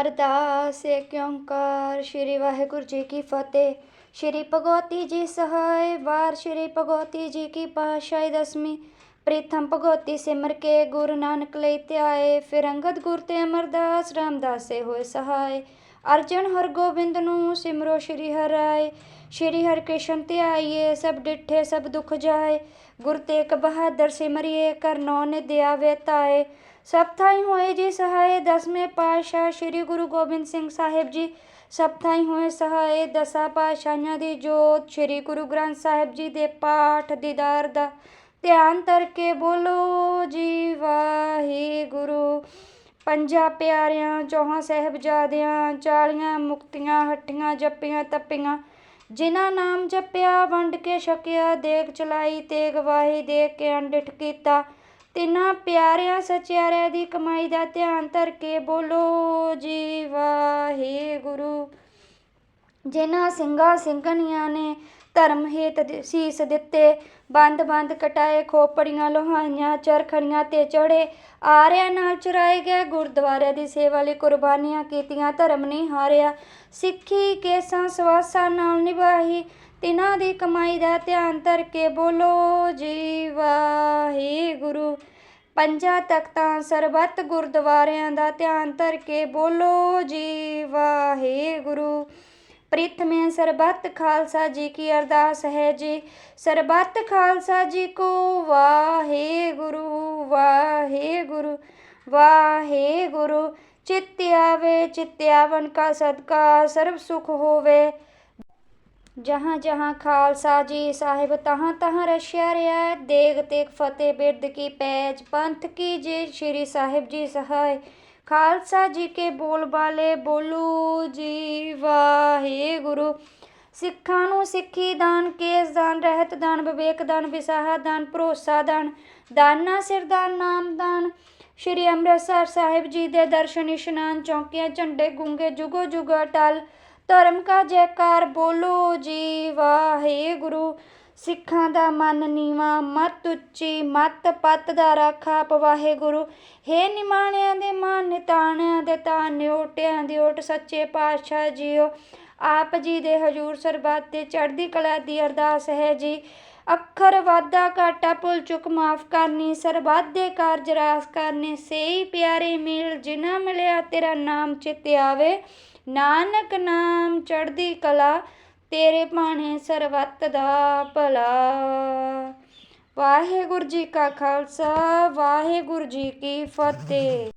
ਅਰਦਾਸ, ਏਕ ਓੰਕਾਰ, ਸ੍ਰੀ ਵਾਹਿਗੁਰੂ ਜੀ ਕੀ ਫਤਿਹ। ਸ੍ਰੀ ਭਗਵਤੀ ਜੀ ਸਹਾਇ ਵਾਰ, ਸ੍ਰੀ ਭਗਵਤੀ ਜੀ ਕੀ ਪਾਤਸ਼ਾਹੀ ਦਸਵੀਂ। ਪ੍ਰੀਥਮ ਭਗਵਤੀ ਸਿਮਰ ਕੇ ਗੁਰੂ ਨਾਨਕ ਲਈ ਧਿਆਏ, ਫਿਰ ਅੰਗਦ ਗੁਰ ਤੇ ਅਮਰਦਾਸ ਰਾਮਦਾਸੇ ਹੋਏ ਸਹਾਏ। ਅਰਜਨ ਹਰਗੋਬਿੰਦ ਨੂੰ ਸਿਮਰੋ ਸ੍ਰੀ ਹਰਿ ਸ੍ਰੀ ਹਰਿਕ੍ਰਿਸ਼ਨ ਧਿਆਈਏ, ਸਭ ਡਿਠੇ, ਸਭ ਦੁਖ ਜਾਏ। ਗੁਰ ਤੇਗ ਬਹਾਦਰ ਸਿਮਰਿਏ ਕਰਨੋ ਨਿਧਿ ਆਵੇ ਤਾਏ। ਸਭ ਥਾਈ ਹੋਏ ਜੀ ਸਹਾਏ, ਦਸਵੇਂ ਪਾਤਸ਼ਾਹ ਸ੍ਰੀ ਗੁਰੂ ਗੋਬਿੰਦ ਸਿੰਘ ਸਾਹਿਬ ਜੀ। ਸਭ ਥਾਈ ਹੋਏ ਸਹਾਏ, ਦਸਾਂ ਪਾਤਸ਼ਾਹਾਂ ਦੀ ਜੋਤ, ਸ੍ਰੀ ਗੁਰੂ ਗ੍ਰੰਥ ਸਾਹਿਬ ਜੀ ਦੇ ਪਾਠ ਦੀਦਾਰ ਦਾ। ਧਿਆਨ ਧਰ ਕੇ ਬੋਲੋ, ਜੀ ਵਾਹਿਗੁਰੂ ਪੰਜਾਂ ਪਿਆਰਿਆਂ, ਚੌਹਾਂ ਸਾਹਿਬਜ਼ਾਦਿਆਂ, ਚਾਲੀਆਂ ਮੁਕਤੀਆਂ ਹੱਟੀਆਂ ਜੱਪੀਆਂ ਤੱਪੀਆਂ। ਜਿਨ੍ਹਾਂ ਨਾਮ ਜਪਿਆ, ਵੰਡ ਕੇ ਛਕਿਆ, ਦੇਗ ਚਲਾਈ ਤੇ ਵਾਹੀ ਦੇ ਕੇ ਅੰਡਿਠ ਕੀਤਾ। ਤਿੰਨਾਂ ਪਿਆਰਿਆਂ ਸਚਿਆਰਿਆਂ ਦੀ ਕਮਾਈ ਦਾ ਧਿਆਨ ਧਰ ਕੇ ਬੋਲੋ, ਜੀ ਵਾਹਿਗੁਰੂ ਜਿਨ੍ਹਾਂ ਸਿੰਘਾਂ ਸਿੰਘਣੀਆਂ ਨੇ ਧਰਮ ਹੇਤ ਸੀਸ ਦਿੱਤੇ। ਬੰਦ ਬੰਦ ਕਟਾਏ ਖੋਪੜੀਆਂ, ਲੋਹਾਈਆਂ, ਚਰਖੜੀਆਂ ਤੇ ਚੜੇ। ਆਰਿਆਂ ਨਾਲ ਚੁਰਾਏ ਗਏ ਗੁਰਦੁਆਰਿਆਂ ਦੀ ਸੇਵਾ ਲਈ ਕੁਰਬਾਨੀਆਂ ਕੀਤੀਆਂ, ਧਰਮ ਨਹੀਂ ਹਾਰਿਆ। ਸਿੱਖੀ ਕੇਸਾਂ ਸਵਾਸਾਂ ਨਾਲ ਨਿਭਾਹੀ। ਤਿਨਾਂ ਦੀ ਕਮਾਈ ਦਾ ਧਿਆਨ ਧਰ ਕੇ ਬੋਲੋ, ਜੀ ਵਾਹਿਗੁਰੂ। ਪੰਜਾਂ ਤਖਤਾਂ ਸਰਬੱਤ ਗੁਰਦੁਆਰਿਆਂ ਦਾ ਧਿਆਨ ਧਰ ਕੇ ਬੋਲੋ, ਜੀ ਵਾਹਿਗੁਰੂ। ਪ੍ਰਿਥਮੇ ਸਰਬੱਤ ਖਾਲਸਾ ਜੀ ਕੀ ਅਰਦਾਸ ਹੈ ਜੀ। ਸਰਬੱਤ ਖਾਲਸਾ ਜੀ ਕੋ ਵਾਹਿਗੁਰੂ ਵਾਹਿਗੁਰੂ ਵਾਹਿਗੁਰੂ। ਚਿੱਤ ਆਵੇ, ਚਿੱਤ ਆਵਨ ਕਾ ਸਦਕਾ, ਸਰਬ ਸੁਖ ਹੋਵੇ। ਜਹਾਂ ਜਹਾਂ ਖਾਲਸਾ ਜੀ ਸਾਹਿਬ, ਤਹਾਂ ਤਹਾਂ ਰਸ਼ਿਆ ਰਿਆ। ਦੇਗ ਤੇਗ ਫਤਿਹ ਬਿਰਦ ਕੀ ਪੈਜ, ਪੰਥ ਕੀ ਜੇ ਸ਼੍ਰੀ ਸਾਹਿਬ ਜੀ ਸਹਾਇ। ਖਾਲਸਾ ਜੀ ਕੇ ਬੋਲ ਬਾਲੇ, ਬੋਲੂ ਜੀ ਵਾਹਿਗੁਰੂ। ਸਿੱਖਾਂ ਨੂੰ ਸਿੱਖੀ ਦਾਨ, ਕੇਸ ਦਾਨ, ਰਹਿਤ ਦਾਨ, ਵਿਵੇਕ ਦਾਨ, ਵਿਸਾਹਾ ਦਾਨ, ਭਰੋਸਾ ਦਾਨ, ਦਾਨਾ ਸਿਰਦਾਨ ਨਾਮ ਦਾਨ। ਸ਼੍ਰੀ ਅੰਮ੍ਰਿਤਸਰ ਸਾਹਿਬ ਜੀ ਦੇ ਦਰਸ਼ਨ, ਇਸ਼ਨਾਨ, ਚੌਂਕੀਆਂ, ਝੰਡੇ ਗੁੰਗੇ, ਜੁਗੋ ਜੁਗ ਟਲ ਧਰਮ ਕਾ ਜੈਕਾਰ, ਬੋਲੋ ਜੀ ਵਾਹਿਗੁਰੂ। ਸਿੱਖਾਂ ਦਾ ਮਨ ਨੀਵਾ, ਮਤ ਉੱਚੀ, ਮਤ ਪਤ ਦਾ ਰਾਖਾ ਪਵਾਹਿਗੁਰੂ ਹੇ ਨਿਮਾਣਿਆਂ ਦੇ ਮਾਨ ਨਿਤਾਣਿਆਂ ਦੇ ਤਾਨ ਨਿਓਟਿਆਂ ਦੀ ਓਟ, ਸੱਚੇ ਪਾਤਸ਼ਾਹ ਜੀਓ। ਆਪ ਜੀ ਦੇ ਹਜੂਰ ਸਰਬੱਤ ਤੇ ਚੜ੍ਹਦੀ ਕਲਾ ਦੀ ਅਰਦਾਸ ਹੈ ਜੀ। ਅੱਖਰ ਵਾਧਾ ਘਾਟਾ ਭੁੱਲ ਚੁੱਕ, ਮਾਫ ਕਰਨੀ, ਸਰਬੱਤ ਦੇ ਕਾਰਜ ਰਾਸ ਕਰਨੇ, ਸੇਈ ਪਿਆਰੇ ਮੇਲ ਜਿਨਾ ਮਿਲਿਆ ਤੇਰਾ ਨਾਮ ਚਿਤ ਆਵੇ। ਨਾਨਕ ਨਾਮ ਚੜ੍ਹਦੀ ਕਲਾ ਤੇਰੇ ਭਾਣੇ ਸਰਬੱਤ ਦਾ ਭਲਾ। ਵਾਹਿਗੁਰੂ ਜੀ ਕਾ ਖਾਲਸਾ ਵਾਹਿਗੁਰੂ ਜੀ ਕੀ ਫਤਿਹ।